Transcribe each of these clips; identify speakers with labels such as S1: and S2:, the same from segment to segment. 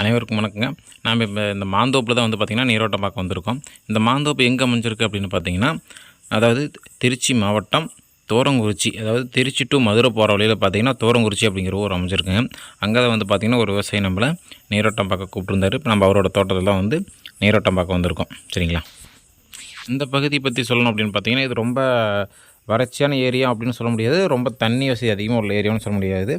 S1: அனைவருக்கும் வணக்கங்க. நாம் இப்போ இந்த மாந்தோப்பில் தான் வந்து பார்த்திங்கன்னா நீரோட்டம் பார்க்க வந்திருக்கோம். இந்த மாந்தோப்பு எங்கே அமைஞ்சிருக்கு அப்படின்னு பார்த்தீங்கன்னா அதாவது திருச்சி மாவட்டம் தோரங்குறிச்சி அதாவது திருச்சி டு மதுரை போகிற வழியில் பார்த்தீங்கன்னா தோரங்குறிச்சி அப்படிங்கிற ஊர் அமைஞ்சிருக்குங்க. அங்கே தான் வந்து பார்த்திங்கன்னா ஒரு விவசாயி நம்மளை நீரோட்டம் பார்க்க கூப்பிட்டுருந்தாரு. இப்போ நம்ம அவரோட தோட்டத்தில் தான் வந்து நீரோட்டம் பார்க்க வந்திருக்கோம். சரிங்களா? இந்த பகுதி பற்றி சொல்லணும் அப்படின்னு பார்த்தீங்கன்னா இது ரொம்ப வறட்சியான ஏரியா அப்படின்னு சொல்ல முடியாது. ரொம்ப தண்ணி வசதி அதிகமாக உள்ள ஏரியான்னு சொல்ல முடியாது.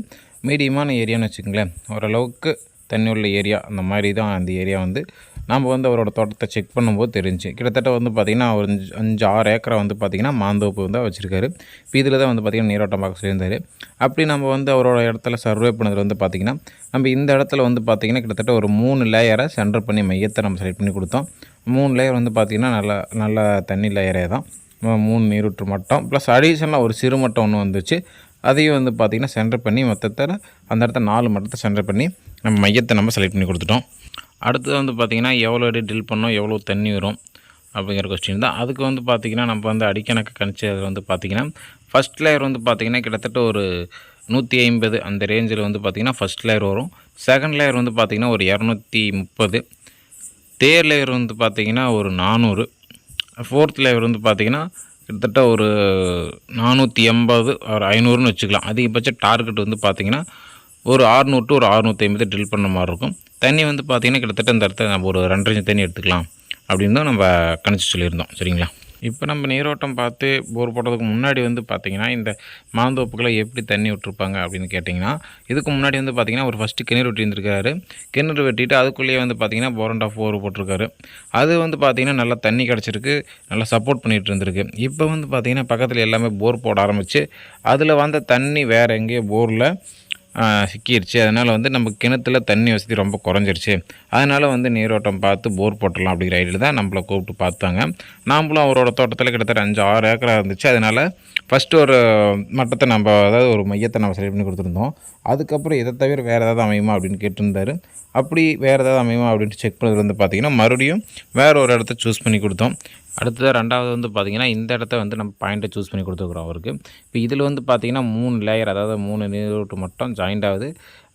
S1: மீடியமான ஏரியான்னு வச்சுக்கோங்களேன். ஓரளவுக்கு தண்ணி உள்ள ஏரியா அந்த மாதிரி தான் அந்த ஏரியா வந்து. நாம் வந்து அவரோட தோட்டத்தை செக் பண்ணும்போது தெரிஞ்சு கிட்டத்தட்ட வந்து பார்த்திங்கன்னா ஒரு அஞ்சு அஞ்சு ஆறு ஏக்கரை வந்து பார்த்திங்கன்னா மாந்தோப்பு வந்து வச்சுருக்காரு. இப்போ இதில் தான் வந்து பார்த்திங்கன்னா நீரோட்டம் பார்க்க சொல்லியிருந்தார். அப்படி நம்ம வந்து அவரோட இடத்துல சர்வே பண்ணதில் வந்து பார்த்திங்கன்னா நம்ம இந்த இடத்துல வந்து பார்த்திங்கன்னா கிட்டத்தட்ட ஒரு மூணு லேயரை சென்டர் பண்ணி மையத்தை நம்ம செலக்ட் பண்ணி கொடுத்தோம். மூணு லேயர் வந்து பார்த்திங்கன்னா நல்ல நல்ல தண்ணி லேயரே தான். மூணு நீரூற்று மட்டம். ப்ளஸ் அடிஷனலாக ஒரு சிறு மட்டம் ஒன்று வந்துச்சு. அதையும் வந்து பார்த்திங்கன்னா சென்டர் பண்ணி மொத்தத்தில் அந்த இடத்த நாலு மட்டத்தை சென்டர் பண்ணி நம்ம மையத்தை நம்ம செலக்ட் பண்ணி கொடுத்துட்டோம். அடுத்து வந்து பார்த்திங்கன்னா எவ்வளோ அடி ட்ரில் பண்ணோம் எவ்வளோ தண்ணி வரும் அப்படிங்கிற கொஸ்டின் தான். அதுக்கு வந்து பார்த்திங்கன்னா நம்ம வந்து அடிக்கணக்கு கணிச்சு அதில் வந்து பார்த்திங்கன்னா ஃபஸ்ட் லேயர் வந்து பார்த்திங்கன்னா கிட்டத்தட்ட ஒரு நூற்றி ஐம்பது அந்த ரேஞ்சில் வந்து பார்த்திங்கன்னா ஃபஸ்ட் லேயர் வரும். செகண்ட் லேயர் வந்து பார்த்திங்கன்னா ஒரு இரநூத்தி முப்பது. தேர் லேயர் வந்து பார்த்திங்கன்னா ஒரு நானூறு. ஃபோர்த் லேயர் வந்து பார்த்திங்கன்னா கிட்டத்தட்ட ஒரு நானூற்றி எண்பது ஒரு ஐநூறுன்னு வச்சுக்கலாம். அதிகபட்ச டார்கெட் வந்து பார்த்திங்கன்னா ஒரு ஆறுநூறு டு ஒரு அறுநூற்றி ஐம்பது ட்ரில் பண்ண மாதிரி இருக்கும். தண்ணி வந்து பார்த்திங்கன்னா கிட்டத்தட்ட இந்த இடத்துல நம்ம ஒரு ரெண்டரை தண்ணி எடுத்துக்கலாம். அப்படின்னு தான் நம்ம கணிச்சு சொல்லியிருந்தோம். சரிங்களா? இப்போ நம்ம நீரோட்டம் பார்த்து போர் போடுறதுக்கு முன்னாடி வந்து பார்த்திங்கன்னா இந்த மாந்தோப்புகளை எப்படி தண்ணி விட்டுருப்பாங்க அப்படின்னு கேட்டிங்கன்னா இதுக்கு முன்னாடி வந்து பார்த்திங்கன்னா ஒரு ஃபஸ்ட்டு கிணறு வெட்டியிருந்துருக்காரு. கிணறு வெட்டிட்டு அதுக்குள்ளேயே வந்து பார்த்திங்கன்னா போரண்ட் ஆஃப் போர் போட்டிருக்காரு. அது வந்து பார்த்திங்கன்னா நல்லா தண்ணி கிடச்சிருக்கு நல்லா சப்போர்ட் பண்ணிகிட்டு இருந்திருக்கு. இப்போ வந்து பார்த்திங்கன்னா பக்கத்தில் எல்லாமே போர் போட ஆரம்பிச்சு அதில் வந்த தண்ணி வேறு எங்கேயோ போரில் சிக்கிடுச்சு அதனால் வந்து நம்ம கிணத்துல தண்ணி வசதி ரொம்ப குறைஞ்சிருச்சு. அதனால் வந்து நீரோட்டம் பார்த்து போர் போட்டலாம் அப்படிங்கிற ஐடியில் தான் நம்மளை கூப்பிட்டு பார்த்தாங்க. நாம்பளும் அவரோட தோட்டத்தில் கிட்டத்தட்ட அஞ்சு ஆறு ஏக்கரா இருந்துச்சு. அதனால் ஃபஸ்ட்டு ஒரு மட்டத்தை நம்ம அதாவது ஒரு மையத்தை நம்ம செலக்ட் பண்ணி கொடுத்துருந்தோம். அதுக்கப்புறம் இதை தவிர வேறு ஏதாவது அமையுமா அப்படின்னு கேட்டிருந்தாரு. அப்படி வேறு ஏதாவது அமையுமா அப்படின்ட்டு செக் பண்ணுறது வந்து பார்த்திங்கன்னா மறுபடியும் வேறு ஒரு இடத்த சூஸ் பண்ணி கொடுத்தோம். அடுத்தது ரெண்டாவது வந்து பார்த்திங்கன்னா இந்த இடத்த வந்து நம்ம பாயிண்ட்டை சூஸ் பண்ணி கொடுத்துருக்குறோம் அவருக்கு. இப்போ இதில் வந்து பார்த்திங்கன்னா மூணு லேயர் அதாவது மூணு நீரோட்டு மட்டும் ஜாயிண்ட் ஆகுது.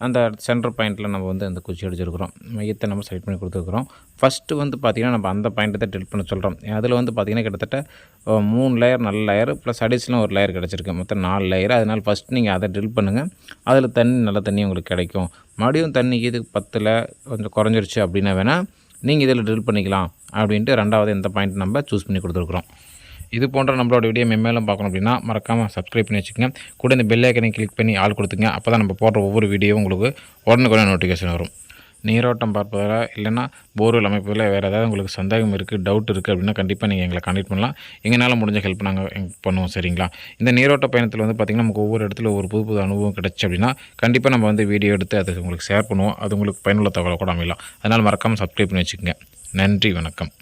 S1: அந்த சென்டர் பாயிண்ட்டில் நம்ம வந்து அந்த குச்சி அடிச்சிருக்கிறோம். மையத்தை நம்ம செலக்ட் பண்ணி கொடுத்துருக்குறோம். ஃபஸ்ட்டு வந்து பார்த்திங்கன்னா நம்ம அந்த பாயிண்ட்டை தான் ட்ரில் பண்ண சொல்கிறோம் அதில் வந்து பார்த்திங்கன்னா கிட்டத்தட்ட மூணு லேயர் நல்ல லேயர் ப்ளஸ் அடிஷனல் ஒரு லேயர் கிடச்சிருக்கு. மொத்தம் நாலு லேயர் அதனால் ஃபஸ்ட் நீங்கள் அதை ட்ரில் பண்ணுங்கள் அதில் தண்ணி நல்ல தண்ணி உங்களுக்கு கிடைக்கும். மறுபடியும் தண்ணி இது பத்தில் கொஞ்சம் குறைஞ்சிருச்சு அப்படின்னா வேணால் நீங்கள் இதில் ட்ரில் பண்ணிக்கலாம் அப்படின்ட்டு ரெண்டாவது இந்த பாயிண்ட் நம்ம சூஸ் பண்ணி கொடுத்துருக்குறோம். இது போன்ற நம்மளோட வீடியோ மெம்மேலும் பார்க்கணும் அப்படின்னா மறக்காமல் சப்ஸ்கிரைப் பண்ணி வச்சுக்கோங்க. கூட இந்த பெல் ஐக்கனை கிளிக் பண்ணி ஆள் கொடுத்துங்க அப்போ தான் நம்ம போடுற ஒவ்வொரு வீடியோவும் உங்களுக்கு உடனுக்குடனே நோட்டிஃபிகேஷன் வரும். நீரோட்டம் பார்ப்பதில் இல்லைன்னா போர்வெல் அமைப்பதில் வேறு ஏதாவது உங்களுக்கு சந்தேகம் இருக்குது டவுட் இருக்குது அப்படின்னா கண்டிப்பாக நீங்கள் எங்களை கான்டெக்ட் பண்ணலாம். எங்களால் முடிஞ்ச ஹெல்ப் நாங்கள் பண்ணுவோம் சரிங்களா? இந்த நீரோட்ட பயணத்தில் வந்து பார்த்திங்கன்னா நமக்கு ஒவ்வொரு இடத்துல ஒரு புது புது அனுபவம் கிடச்சி அப்படின்னா கண்டிப்பாக நம்ம வந்து வீடியோ எடுத்து அது உங்களுக்கு ஷேர் பண்ணுவோம். அது உங்களுக்கு பயனுள்ள தகவலை கூட அமையலாம். அதனால் மறக்காமல் சப்ஸ்கிரைப் பண்ணி வச்சுக்கோங்க. நன்றி வணக்கம்.